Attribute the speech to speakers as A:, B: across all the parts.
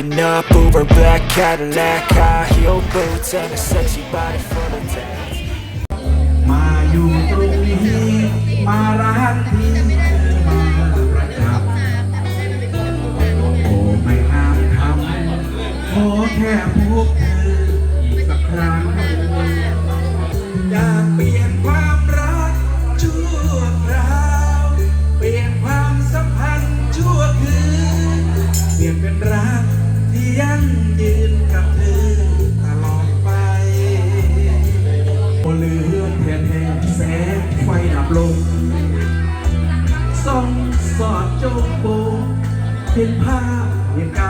A: Living up, Uber black Cadillac High heel boots and a sexy body full of tats.
B: มา สงไฟดับลงส่องสอดโจงโปเห็นภาพเหตุการณ์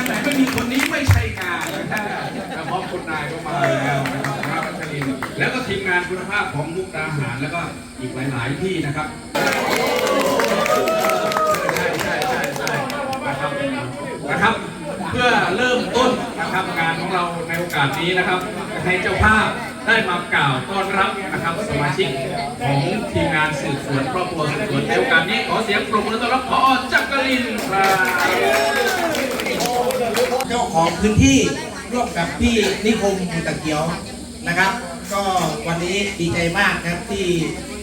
B: านไหนไม่มีคนนี้ไม่ใช่งานนะพร้อมคุณนายก็มาแล้วนะครับชรินแล้วก็ทีมงานคุณภาพของมุกดาหารแล้วก็อีกหลาย ๆ ที่นะครับใช่ใช่ใช่ใช่นะครับนะครับ เพื่อเริ่มต้นนะครับงานของเราในโอกาสนี้นะครับ ให้เจ้าภาพได้มากล่าวต้อนรับนะครับสมาชิกของทีมงานสืบสวนครอบครัวสืบสวนในโอกาสนี้ขอเสียงปรบมือต้อนรับพอจักรินครับ
C: เจ้าของพื้นที่ร่วมกับพี่นิคมตะเกียวนะครับ ก็วันนี้ดีใจมากครับที่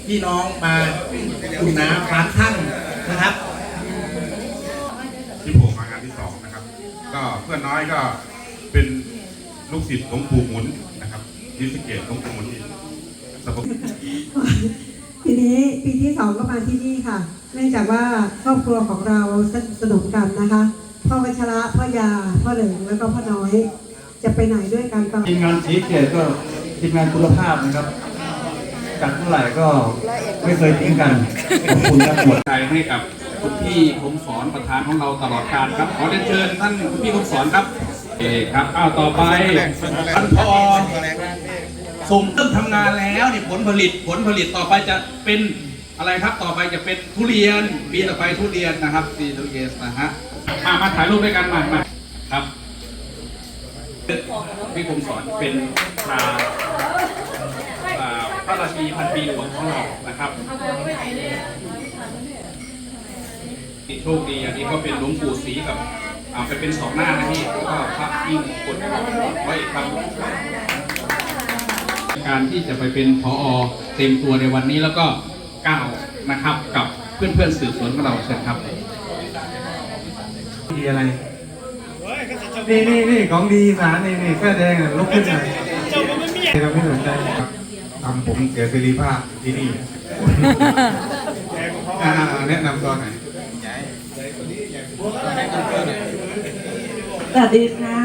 C: พี่น้องมาอุ่นน้ำร้านท่านนะครับ
D: ที่ผมมางานที่สองนะครับ ก็เพื่อนน้อยก็เป็นลูกศิษย์หลวงปู่หมุนนะครับยิสเกตหลวงปู่หมุนที่สมุทร
E: ทีนี้ปีที่สองก็มาที่นี่ค่ะ เนื่องจากว่าครอบครัวของเราสนิทสนมกันนะคะ พ่อวัชระพ่อยาพ่อเหลิงแล้วก็พ่อน้อย จะไปไหนด้วยกันตลอด
F: ทีมงานสีเกตก็ทีมงานคุณภาพนะครับจัดเท่าไหร่ก็ไม่เคยทิ้งกันขอบคุณครับหมด
B: ใจให้กับคุณพี่คมสอนประธานของเราตลอดการครับขอเรียนเชิญท่านคุณพี่คมสอนครับเอกครับอ้าวต่อไปท่านพอส่งเริ่มทำงานแล้วนี่ผลผลิตผลผลิตต่อไปจะเป็นอะไรครับต่อไปจะเป็นทุเรียนปีต่อไปทุเรียนนะครับซีทุเรียนนะฮะ มามาถ่ายรูปด้วยกันมามาครับพี่คมสอนเป็นชาอ่าพระราชีพันปีหลวงของเรานะครับโชคดีอันนี้ก็เป็นหลวงปู่ศรีกับอาไปเป็นสองหน้านะพี่แล้วก็พระยิ่งกดไว้ครับการที่จะไปเป็นพอเต็มตัวในวันนี้แล้วก็ก้าวนะครับ กับเพื่อนๆสืบสวนของเราเชิญครับ
F: ดีอะไร นี่นี่นี่ของดีสารนี่นี่เสื้อแดงลุกขึ้นหน่อยเราไม่สนใจ
D: ทำผมเสียสิริภาพที่นี่แนะนำตัวหน่อย
G: สวัสดีค่ะ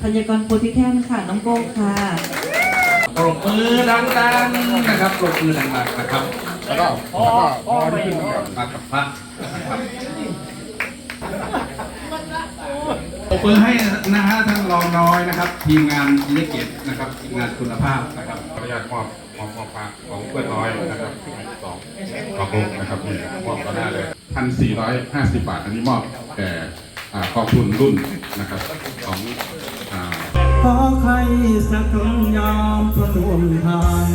G: ธัญกรโพธิแท่นค่ะ น้องโก้ค่ะ
B: ปรบมือดังๆนะครับปรบมือดังๆนะครับ แล้วก็พอพอที่ขึ้นกับกับพระ บมือให้นะฮะท่านรองน้อยนะครับ ทีมงานเล็กเกตนะครับทีมงานคุณภาพนะครับ
D: ขออนุญาตมอบมอบมอบพระของเพื่อนน้อยนะครับสองขอบคุณนะครับนี่มอบก็ได้เลยพันสี่ร้อยห้าสิบบาท อันนี้มอบแก่อ่ากองทุนรุ่นนะครับของอ่า
F: ขอใครสักคนยอมประรวมทาง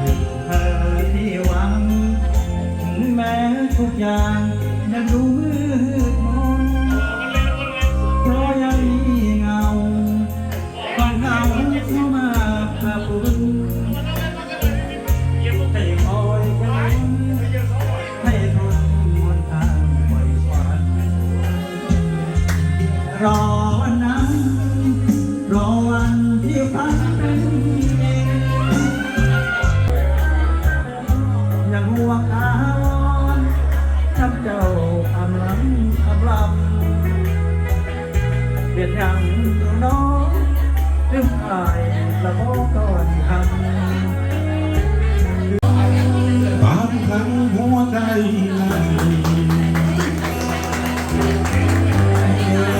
F: ถึงเธอที่หวัง ถึงแม้ทุกอย่างยังดูมืด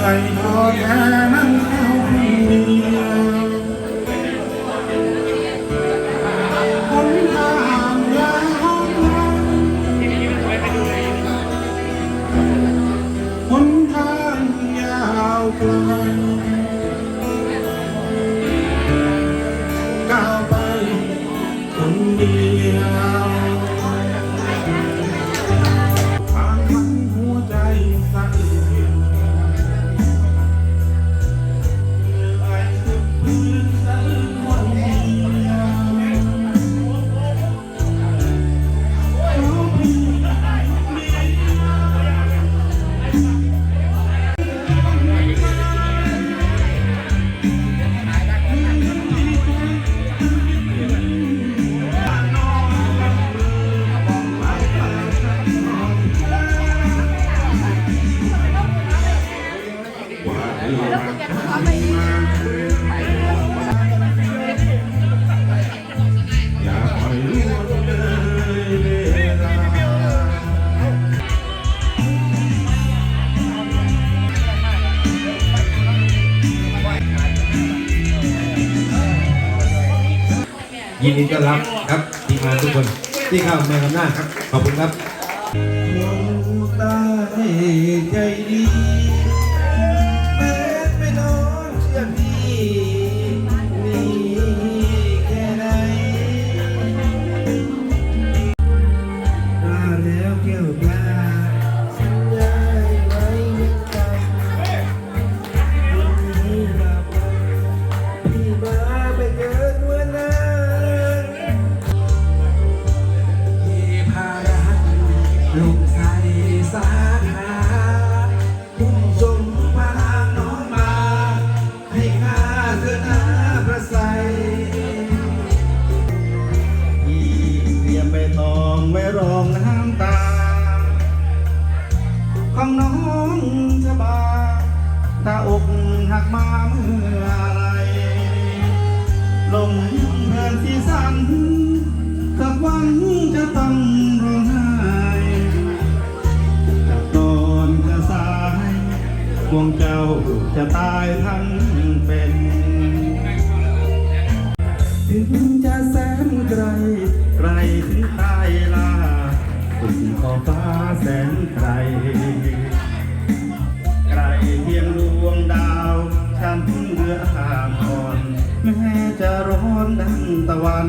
F: I know I'm ที่เข้ามาอำนา
B: จ
H: ครั
I: บ ขอบคุณครับ
H: ทบาตาอกหักมาเมื่อไรลมเพื่อนที่สั่นกับวันจะต้องร้องไห้กับตอนจะสายดวงเจ้าจะตายทั้งเป็น ถึงจะแสนไกลไกลถึงใต้ลาคุณขอฟ้าแสนไกล การเรือหามก่อน แม้จะร้อนดังตะวัน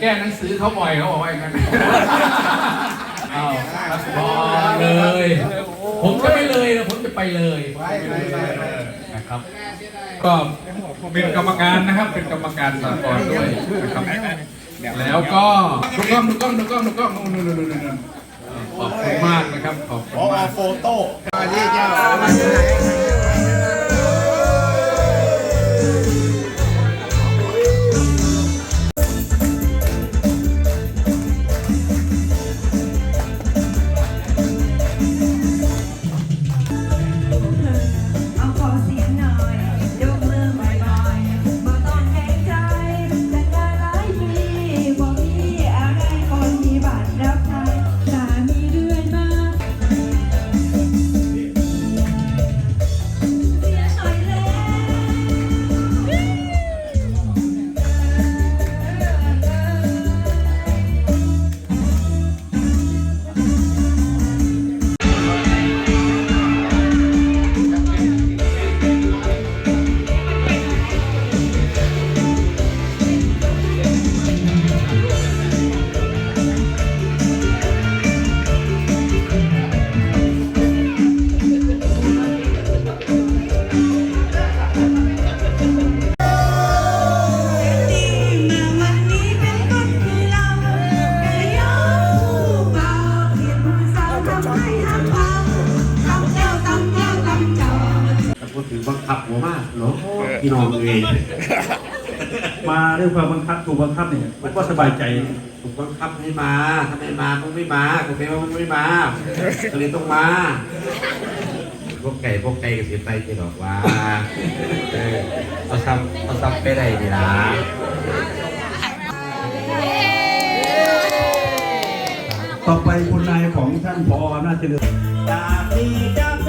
J: แก้หนังสือเขาบ่อยเขาบอกว่าอย่างนั้นอ้า
F: ว
B: รับพอเลย ผมจะไปเลยนะผมจะไปเลยไปไปไนะครับก็เป็นกรรมการนะครับ เป็นกรรมการสากลด้วยนะครับแล้วก็ดูกล้องดูกล้องดูกล้องดูกล้องนู่นนู่นนู่นขอบคุณมากนะครับขอบคุณมาก
C: โฟโต้
K: มาที่เจ้า
L: คับ
F: ถูกบังคับเนี่ยผมก็สบายใจ
L: ถูกบังคับให้มาทำไมมามึงไม่มาทว่ามึงไม่มาก็เลยต้องมาพวกไก่พวกไก่ก็เสียไปที่บอกว่าเออเอาซ้ำเอาซ้ำไปได้ดีละ
F: ต่อไปคุณนายของท่านพอน่าจะเลือก
L: จากนี้จะ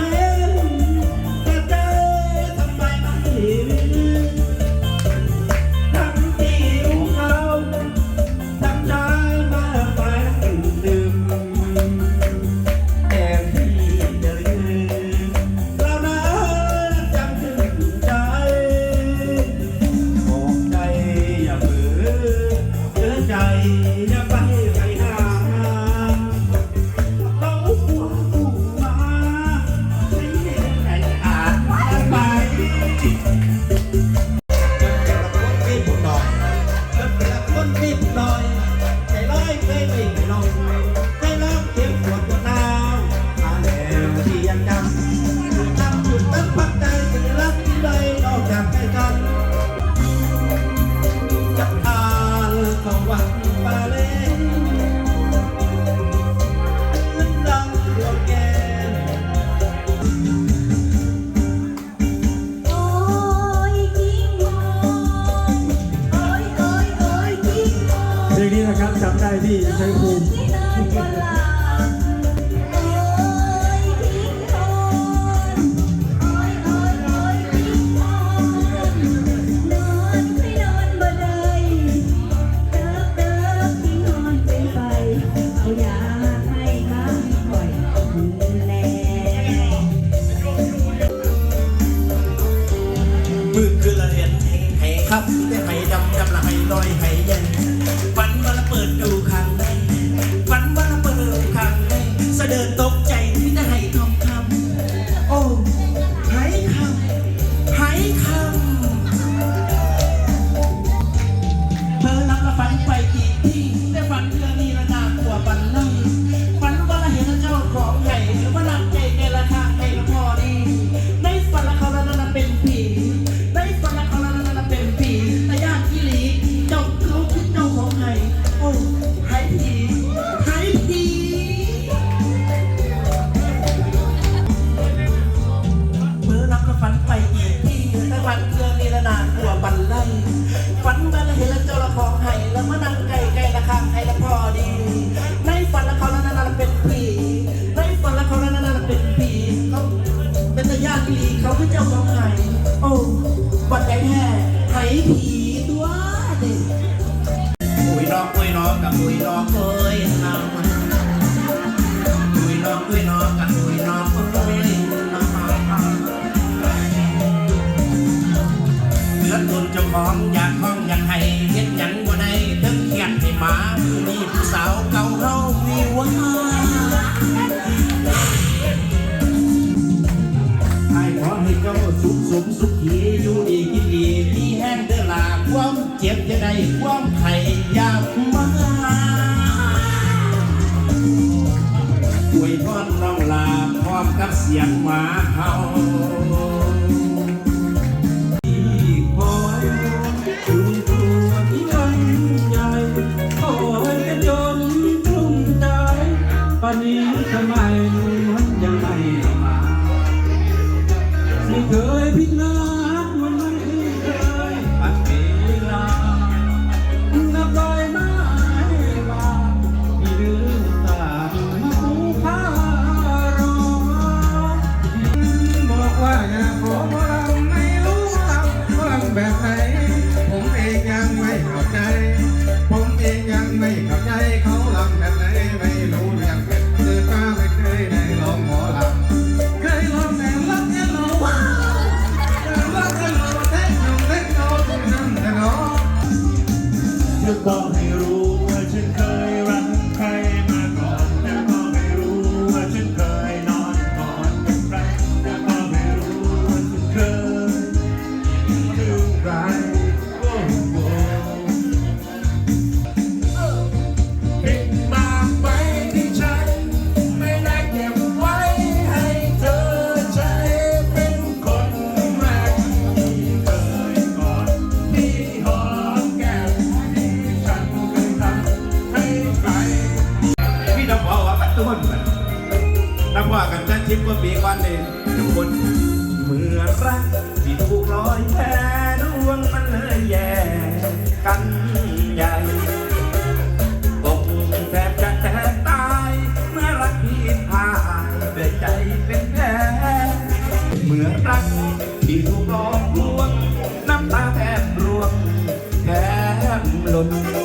L: มองอยากห้อง
K: อยากให้
L: เห็นยังบ่ได้ตึกเครียดให้หมาผู้นี้ผู้สาวเก่าเฮามีว่าไอ้ขอให้เจ้าสุขสมสุขีอยู่ดีกินดีมีแห้งเดือดลาความเจ็บจะได้ความไข่ยากมาป่วยพอ
I: น้องลาพร้อมกั
M: บเสี
I: ย
N: ง
I: หมาเฮา Krishna Salomón.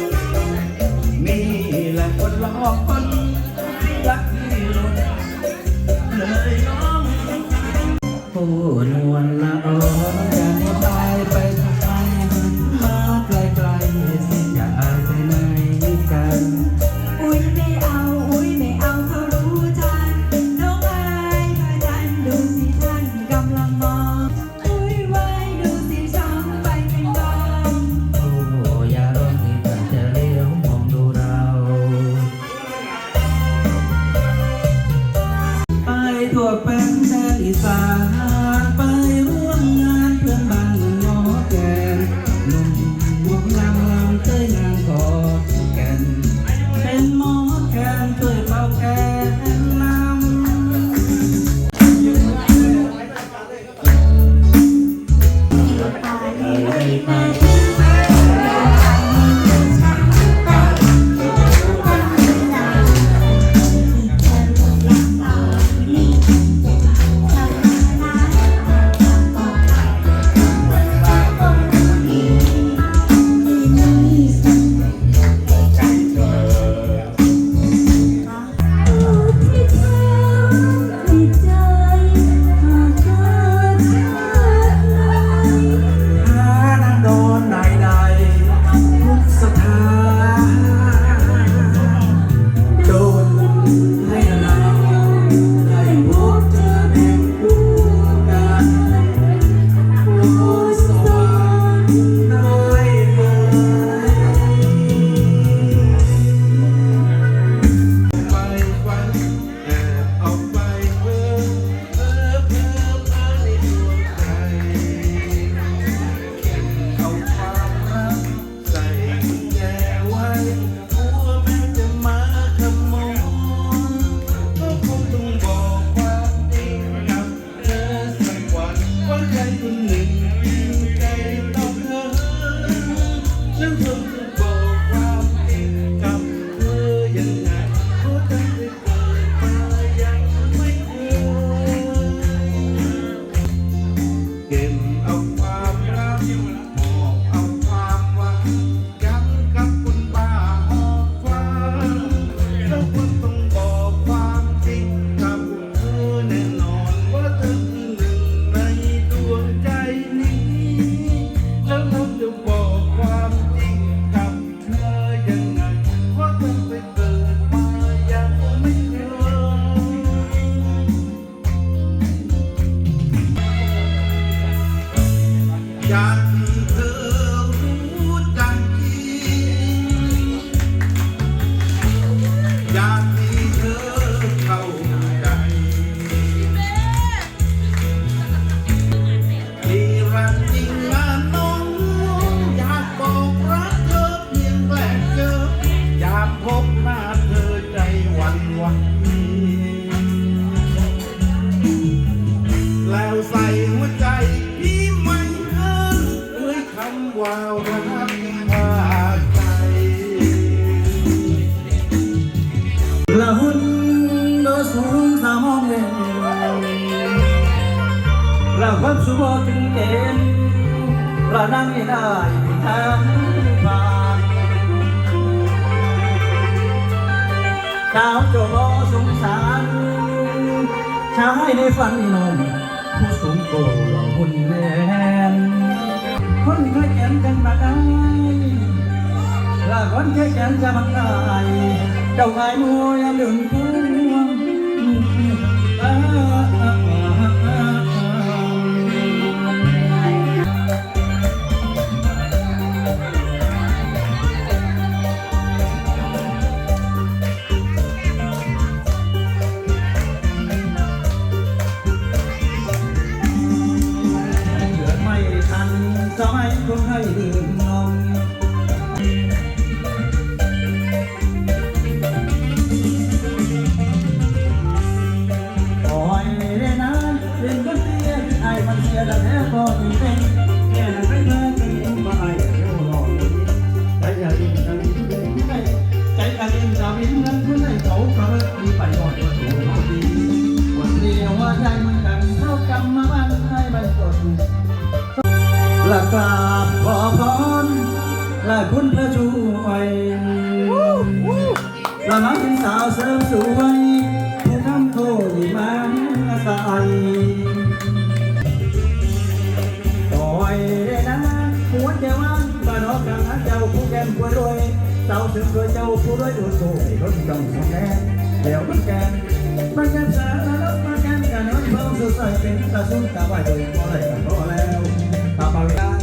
I: า เก
F: ณฑ์ละนั่งไม่ได้ทางผ่านสาวโจบสงสารชายในฝันนมผู้สูงโกละหุ่นแดนคนเคยแก่นกันมาได้ลาคนแค่แขนจะมันได้เจ้าไอ้มวยามเดินพว นสมัยคงให้ลืม นกล้วยรวยเจ้าถึงเคยเจ้าผู้รวยดูสูงรถจังสองแกนเดี๋ยวมันแกนมันแกนสารนัดมาแกนกันน้องเพิ่มสุดใส่เป็นตาซุ่มตาไหวโดยพอเลยกันพอแล้วตาเปล่า